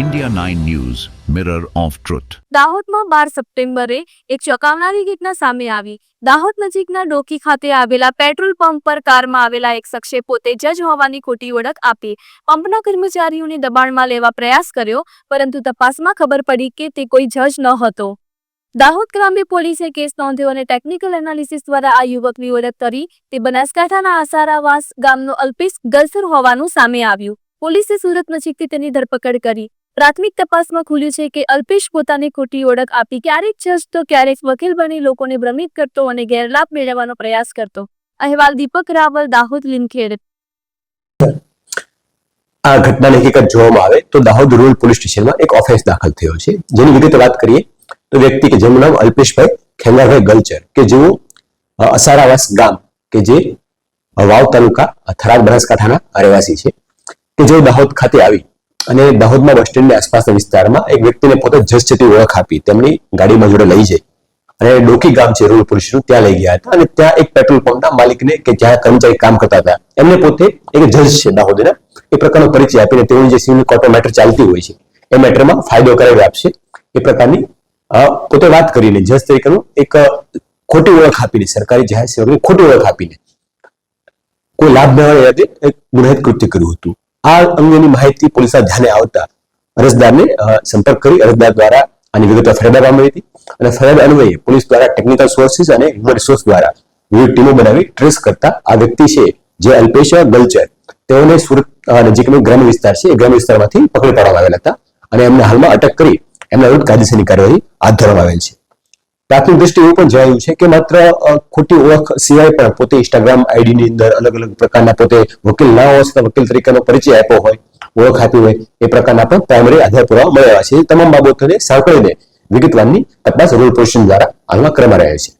India 9 news mirror of truth દાહોદમાં બાર સપ્ટેમ્બરે એક ચોંકાવનારી ઘટના સામે આવી. દાહોદ નજીકના ડોકી ખાતે આવેલા પેટ્રોલ પંપ પર કારમાં આવેલા એક શખ્સે પોતે જજ હોવાની ખોટી ઓળખ આપી. પંપના કર્મચારીઓને દબાણમાં લેવા પ્રયાસ કર્યો, પરંતુ તપાસમાં ખબર પડી કે તે કોઈ જજ ન હતો. દાહોદ ગ્રામ્ય પોલીસે કેસ નોંધ્યો અને ટેકનિકલ એનાલિસિસ દ્વારા આ યુવકની ઓળખ કરી. તે બનાસકાંઠાના આસારાવાસ ગામનો અલ્પેશ ગલસર હોવાનું સામે આવ્યું. પોલીસે સુરત નજીકથી તેની ધરપકડ કરી. પ્રાથમિક તપાસમાં ખુલ્યું છે કે અલ્પેશ પોતાની ખોટી ઓળખ આપી ક્યારેક જજ તો ક્યારેક વકીલ બની લોકોને ભ્રમિત કરતો અને ગેરલાભ મેળવવાનો પ્રયાસ કરતો. અહેવાલ દીપક રાવલ, દાહોદ લીમખેડ આ ઘટનાની હકીકત જોવામાં આવે તો દાહોદ રૂરલ પોલીસ સ્ટેશનમાં એક ઓફેન્સ દાખલ થયો છે. જેની વિગતે વાત કરીએ તો વ્યક્તિ કે જેનું નામ અલ્પેશભાઈ ખેંગાભાઈ ગલચર કે જેઓ અસારાવાસ ગામ કે જે વાવ તાલુકા થરાદ બનાસકાંઠાના રહેવાસી છે. કે જેઓ દાહોદ ખાતે આવી અને દાહોદમાં બસ સ્ટેન્ડની આસપાસના વિસ્તારમાં એક વ્યક્તિને પોતે જજ છે ઓળખ આપી તેમની ગાડીમાં જોડે લઈ જઈ. અને ડોકી ગામ છે રૂલ પુરુષનું ત્યાં લઈ ગયા હતા અને ત્યાં એક પેટ્રોલ પંપના માલિકને કે જ્યાં કર્મચારી કામ કરતા હતા. એમને પોતે એક જજ છે દાહોદના. એ પ્રકારનો પરિચય આપીને તેઓની જે સિવિલ કોર્ટમાં મેટર ચાલતી હોય છે, એ મેટરમાં ફાયદો કરાવી આપશે. એ પ્રકારની પોતે વાત કરીને જજ તરીકેનું એક ખોટી ઓળખ આપીને, સરકારી જાહેર સેવકની ખોટી ઓળખ આપીને કોઈ લાભ મેળવવા હોય ગુનાહિત કૃત્ય કર્યું હતું. આ અંગેની માહિતી પોલીસના ધ્યાને આવતા અરજદારને સંપર્ક કરી અરજદાર દ્વારા આની વિગતો ફરિયાદ આપવામાં હતી અને ફરિયાદ અન્વયે પોલીસ દ્વારા ટેકનિકલ સોર્સિસ અને હ્યુમન રિસોર્સ દ્વારા વિવિધ ટીમો બનાવી ટ્રેસ કરતા આ વ્યક્તિ છે જે અલ્પેશ ગલચર. તેઓને સુરત નજીકનો ગ્રામ્ય વિસ્તાર છે. એ ગ્રામ્ય વિસ્તારમાંથી પકડી પાડવામાં આવેલા હતા અને એમને હાલમાં અટક કરી એમના વિરુદ્ધ કાયદેસરની કાર્યવાહી હાથ ધરવામાં આવેલ છે. પ્રાથમિક દ્રષ્ટિ એવું પણ જણાવ્યું છે કે માત્ર ખોટી ઓળખ સિવાય પણ પોતે ઇન્સ્ટાગ્રામ આઈડીની અંદર અલગ અલગ પ્રકારના પોતે વકીલ ના હોવા છતાં વકીલ તરીકેનો પરિચય આપ્યો હોય, ઓળખ આપી હોય, એ પ્રકારના પણ પ્રાઇમરી આધાર પુરાવા મળ્યા છે. તમામ બાબતોને સાંકળીને વિગતવારની તપાસ રૂલ પોઝિશન દ્વારા હાલમાં કરવામાં રહે છે.